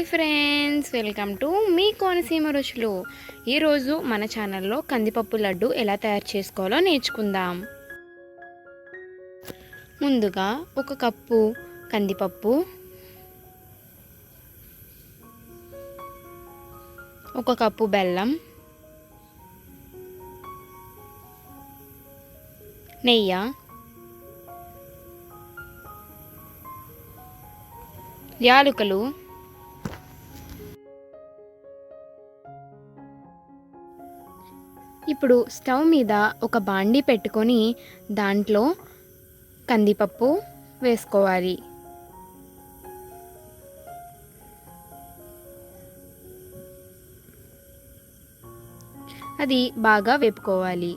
Hi friends welcome to మీ కోనసీమ రుచులు. ఈరోజు మన ఛానల్లో కందిపప్పు లడ్డు ఎలా తయారు చేసుకోవాలో నేర్చుకుందాం. ముందుగా ఒక కప్పు కందిపప్పు ఒక కప్పు బెల్లం నెయ్యి యాలుకలు ఇప్పుడు స్టవ్ మీద ఒక బాండి పెట్టుకొని దాంట్లో కందిపప్పు వేసుకోవాలి. అది బాగా వేపుకోవాలి.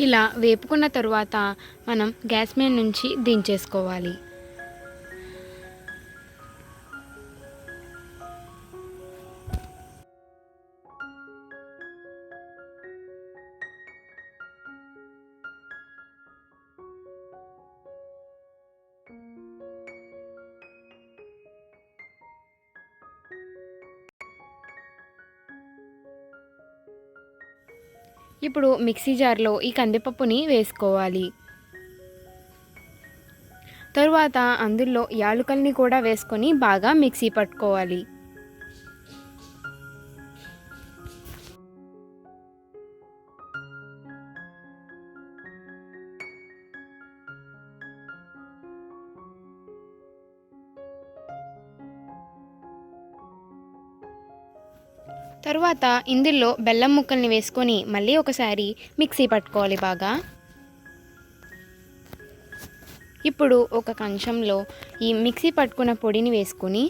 ఇలా వేపుకున్న తరువాత మనం గ్యాస్ మీద నుంచి దించేసుకోవాలి. ఇప్పుడు మిక్సీ జార్లో ఈ కందిపప్పుని వేసుకోవాలి. తరువాత అందులో యాలుకల్ని కూడా వేసుకొని బాగా మిక్సీ పట్టుకోవాలి. తరువాత ఇందులో బెల్లం ముక్కల్ని వేసుకొని మళ్ళీ ఒకసారి మిక్సీ పట్టుకోవాలి బాగా. ఇప్పుడు ఒక కంచంలో ఈ మిక్సీ పట్టుకున్న పొడిని వేసుకొని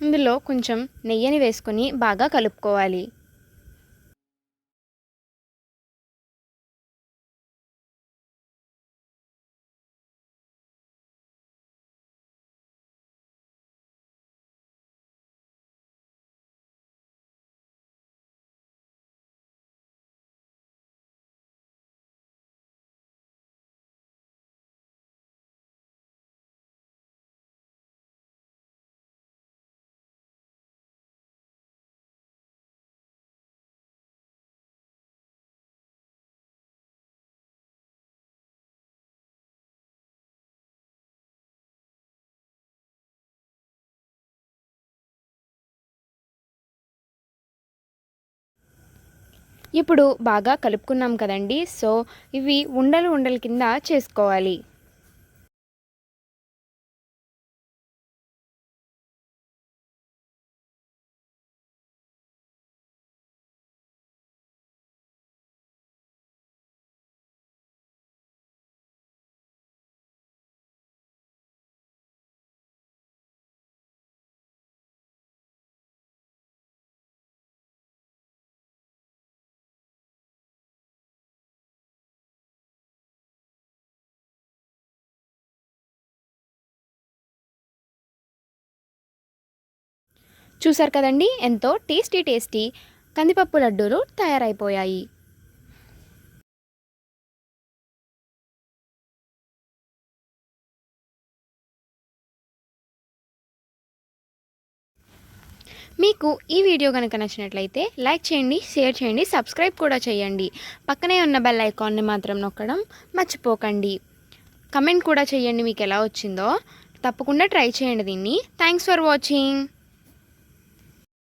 ఇందులో కొంచెం నెయ్యిని వేసుకొని బాగా కలుపుకోవాలి. ఇప్పుడు బాగా కలుపుకున్నాం కదండి. సో ఇవి ఉండలు ఉండల కింద చేసుకోవాలి. చూసారు కదండి? ఎంతో టేస్టీ టేస్టీ కందిపప్పు లడ్డూలు తయారైపోయాయి. మీకు ఈ వీడియో కనుక నచ్చినట్లయితే లైక్ చేయండి షేర్ చేయండి సబ్స్క్రైబ్ కూడా చేయండి. పక్కనే ఉన్న బెల్ ఐకాన్ని మాత్రం నొక్కడం మర్చిపోకండి. కమెంట్ కూడా చేయండి మీకు ఎలా వచ్చిందో. తప్పకుండా ట్రై చేయండి దీన్ని. Thanks for watching.